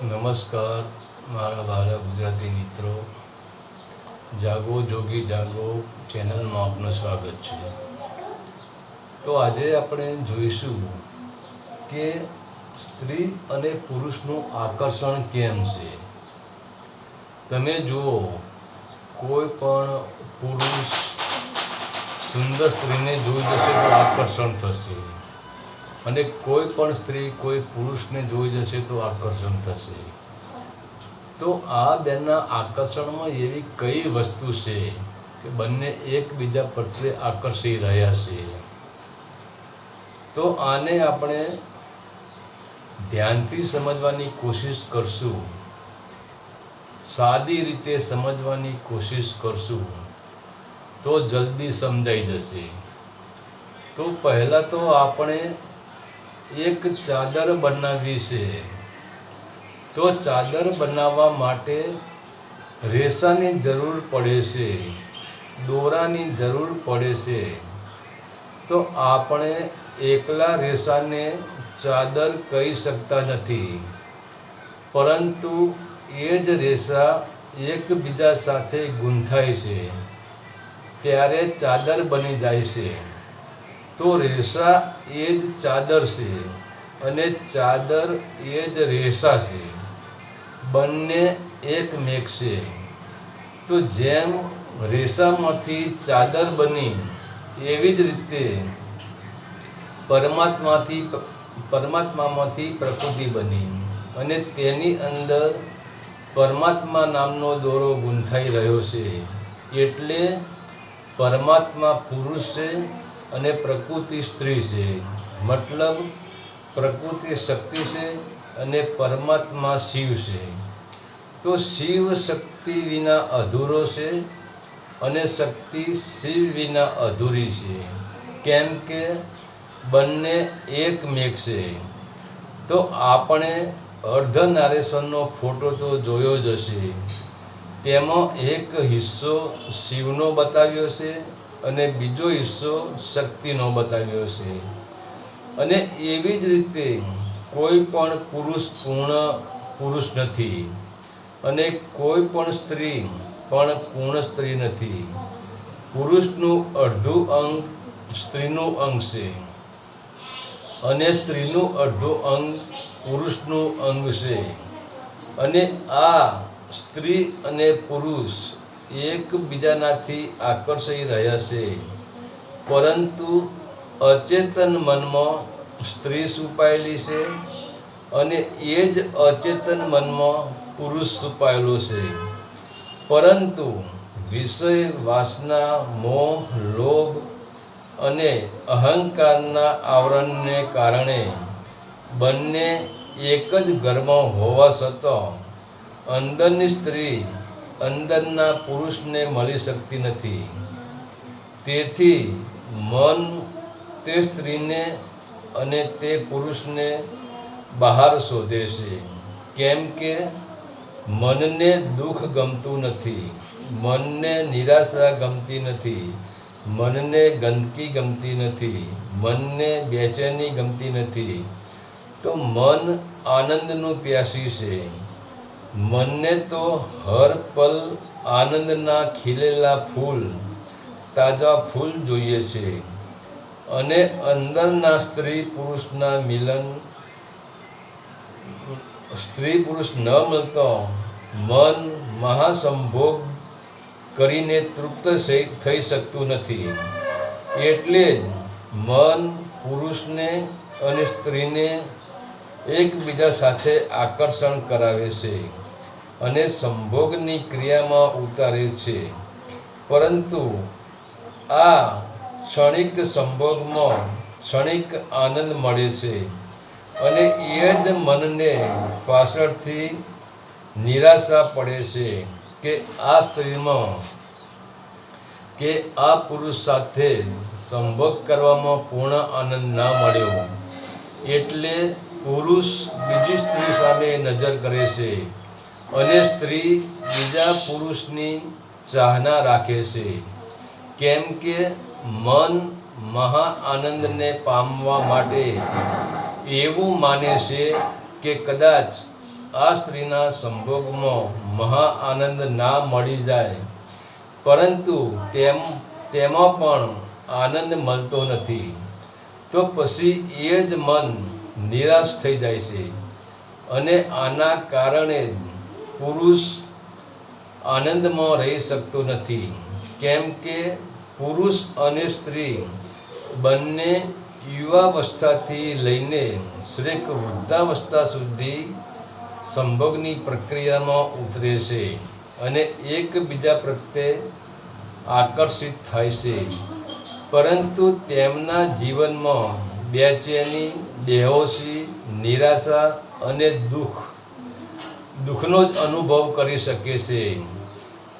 નમસ્કાર, મારા ભારે ગુજરાતી મિત્રો. જાગો, જોગી, જાગો ચેનલમાં આપનું સ્વાગત છે. તો આજે આપણે જોઈશું કે સ્ત્રી અને પુરુષનું આકર્ષણ કેમ છે? તમે જુઓ, કોઈ પણ પુરુષ સુંદર સ્ત્રીને જોઈ જશે તો આકર્ષણ થશે. અને કોઈ પણ સ્ત્રી, કોઈ પુરુષને જોઈ જશે તો આકર્ષણ થશે. તો આ બેના આકર્ષણમાં એવી કઈ વસ્તુ છે કે બંને એકબીજા પ્રત્યે આકર્ષી રહ્યા છે? તો આને આપણે ધ્યાનથી સમજવાની કોશિશ કરશું. સાદી રીતે સમજવાની કોશિશ કરશું. તો જલ્દી સમજાઈ જશે. તો પહેલાં તો આપણે એક ચાદર બનાવવી છે. તો ચાદર બનાવવા માટે રેસાની જરૂર પડે છે, દોરાની જરૂર પડે છે. તો આપણે એકલા રેસાને ચાદર કહી શકતા નથી. પરંતુ એ જ રેસા એકબીજા સાથે ગૂંથાય છે. ત્યારે ચાદર બની જાય છે. તો રેસા એ જ ચાદર છે અને ચાદર એ જ રેસા છે. બંને એક મેક છે. તો જેમ રેસામાંથી ચાદર બની એવી જ રીતે પરમાત્માથી પરમાત્મામાંથી પ્રકૃતિ બની અને તેની અંદર પરમાત્મા નામનો દોરો ગૂંથાઈ રહ્યો છે. એટલે પરમાત્મા પુરુષ છે અને પ્રકૃતિ સ્ત્રી છે. મતલબ, પ્રકૃતિ શક્તિ છે અને પરમાત્મા શિવ છે. તો શિવ શક્તિ વિના અધૂરો છે અને શક્તિ શિવ વિના અધૂરી છે. કેમ કે બંને એક મેક છે. તો આપણે અર્ધ નારેશનનો ફોટો તો જોયો જ હશે. તેમાં એક હિસ્સો શિવનો બતાવ્યો છે અને બીજો હિસ્સો શક્તિનો બતાવ્યો છે. અને એવી જ રીતે કોઈ પણ પુરુષ પૂર્ણ પુરુષ નથી અને કોઈ પણ સ્ત્રી પણ પૂર્ણ સ્ત્રી નથી. પુરુષનું અડધું અંગ સ્ત્રીનું અંગ છે અને સ્ત્રીનું અડધું અંગ પુરુષનું અંગ છે. અને આ સ્ત્રી અને પુરુષ એકબીજાનાથી આકર્ષાઈ રહ્યા છે. પરંતુ અચેતન મનમાં સ્ત્રી છુપાયેલી છે અને એ જ અચેતન મનમાં પુરુષ છુપાયેલો છે. પરંતુ વિષય, વાસના, મોહ, લોભ અને અહંકારના આવરણને કારણે બંને એક જ ઘરમાં હોવા છતાં અંદરની સ્ત્રી અંદરના પુરુષને મળી શકતી નથી. તેથી મન તે સ્ત્રીને અને તે પુરુષને બહાર શોધે છે. કેમ કે મનને દુઃખ ગમતું નથી. મનને નિરાશા ગમતી નથી. મનને ગંદકી ગમતી નથી. મનને બેચેની ગમતી નથી. તો મન આનંદનું પ્યાસી છે. મનને તો હર પલ આનંદના ખીલેલા ફૂલ, તાજા ફૂલ જોઈએ છે. અને અંદરના સ્ત્રી પુરુષના મિલન, સ્ત્રી પુરુષ ન મળતો, મન મહાસંભોગ કરીને તૃપ્ત થઈ શકતું નથી. એટલે જ મન પુરુષને અને સ્ત્રીને એકબીજા સાથે આકર્ષણ કરાવે છે અને સંભોગની ક્રિયામાં ઉતારે છે. પરંતુ આ ક્ષણિક સંભોગમાં ક્ષણિક આનંદ મળે છે અને એ જ મનને પાછળથી નિરાશા પડે છે કે આ સ્ત્રીમાં કે આ પુરુષ સાથે સંભોગ કરવામાં પૂર્ણ આનંદ ના મળ્યો. એટલે પુરુષ બીજી સ્ત્રી સામે નજર કરે છે અને સ્ત્રી બીજા પુરુષની ચાહના રાખે છે. કેમ કે મન મહા આનંદને પામવા માટે એવું માને છે કે કદાચ આ સ્ત્રીના સંભોગમાં મહા આનંદ ના મળી જાય. પરંતુ તેમ, તેમાં પણ આનંદ મળતો નથી. તો પછી એ જ મન નિરાશ થઈ જાય છે અને આના કારણે પુરુષ આનંદમાં રહી શકતો નથી. કેમ કે પુરુષ અને સ્ત્રી બંને યુવાવસ્થાથી લઈને શ્રેક વૃદ્ધાવસ્થા સુધી સંભોગની પ્રક્રિયામાં ઉતરે છે અને એકબીજા પ્રત્યે આકર્ષિત થાય છે. પરંતુ તેમના જીવનમાં બેચેની, બેહોશી, નિરાશા અને દુઃખ, દુઃખનો જ અનુભવ કરી શકે છે.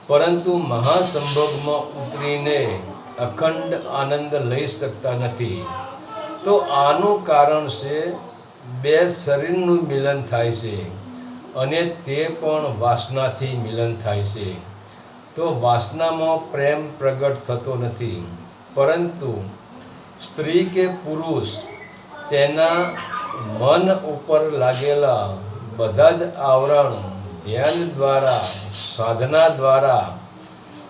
પરંતુ મહાસંભોગમાં ઉતરીને અખંડ આનંદ લઈ શકતા નથી. તો આનું કારણ છે બે શરીરનું મિલન થાય છે અને તે પણ વાસનાથી મિલન થાય છે. તો વાસનામાં પ્રેમ પ્રગટ થતો નથી. પરંતુ સ્ત્રી કે પુરુષ તેના મન ઉપર લાગેલા બધા જ આવરણ ધ્યાન દ્વારા, સાધના દ્વારા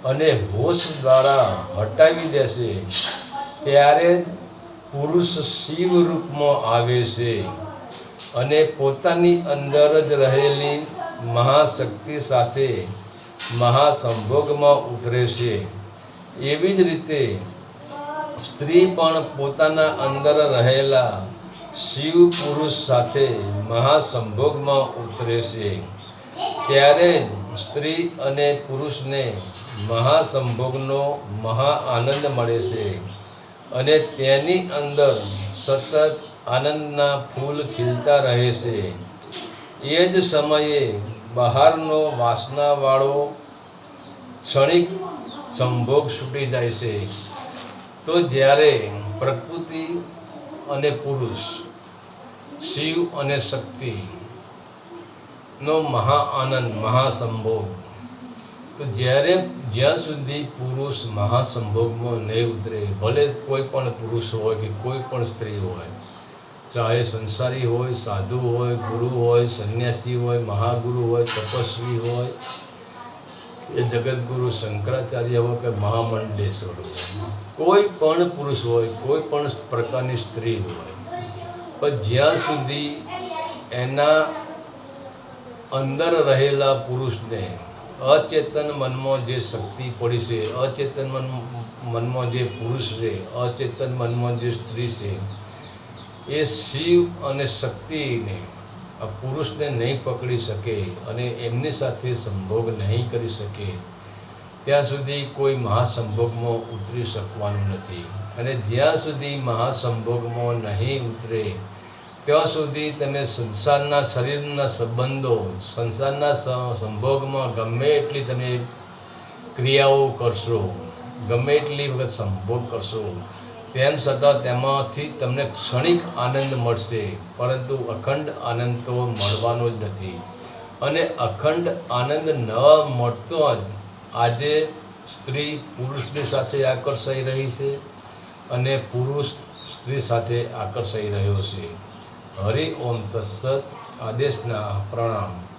અને હોશ દ્વારા હટાવી દેશે, ત્યારે જ પુરુષ શિવ રૂપમાં આવે છે અને પોતાની અંદર જ રહેલી મહાશક્તિ સાથે મહાસંભોગમાં ઉતરે છે. એવી જ રીતે સ્ત્રી પણ પોતાના અંદર રહેલા શિવ પુરુષ સાથે મહાસંભોગમાં ઉતરે છે. ત્યારે સ્ત્રી અને પુરુષને મહાસંભોગનો મહા આનંદ મળે છે અને તેની અંદર સતત આનંદના ફૂલ ખીલતા રહે છે. એ જ સમયે બહારનો વાસનાવાળો ક્ષણિક સંભોગ છૂટી જાય છે. તો જ્યારે પ્રકૃતિ અને પુરુષ શિવ અને શક્તિ નો મહા આનંદ, મહાસંભોગ, તો જ્યારે જ્યાં સુધી પુરુષ મહાસંભોગમાં નહીં ઉતરે, ભલે કોઈ પણ પુરુષ હોય કે કોઈ પણ સ્ત્રી હોય, ચાહે સંસારી હોય, સાધુ હોય, ગુરુ હોય, સંન્યાસી હોય, મહાગુરુ હોય, તપસ્વી હોય, એ જગતગુરુ શંકરાચાર્ય હોય કે મહામંડલેશ્વર હોય કોઈ પણ પુરુષ હોય, કોઈ પણ પ્રકારની સ્ત્રી હોય, પણ જ્યાં સુધી એના અંદર રહેલા પુરુષને અચેતન મનમાં જે શક્તિ પડી છે, અચેતન મન, મનમાં જે પુરુષ છે, અચેતન મનમાં જે સ્ત્રી છે, એ શિવ અને શક્તિને પુરુષને નહીં પકડી શકે અને એમની સાથે સંભોગ નહીં કરી શકે. ત્યાં સુધી કોઈ મહાસંભોગમાં ઉતરી શકવાનું નથી. અને જ્યાં સુધી મહાસંભોગમાં નહીં ઉતરે, ત્યાં સુધી તમે સંસારના શરીરના સંબંધો, સંસારના સંભોગમાં ગમે એટલી તમે ક્રિયાઓ કરશો, ગમે એટલી વખત સંભોગ કરશો, તેમ છતાં તેમાંથી તમને ક્ષણિક આનંદ મળશે, પરંતુ અખંડ આનંદ તો મળવાનો જ નથી. અને અખંડ આનંદ ન મળતો જ આજે સ્ત્રી પુરુષની સાથે આકર્ષાઈ રહી છે અને પુરુષ સ્ત્રી સાથે આકર્ષાઈ રહ્યો છે. હરિ ઓમ તત્સત આદેશના પ્રણામ.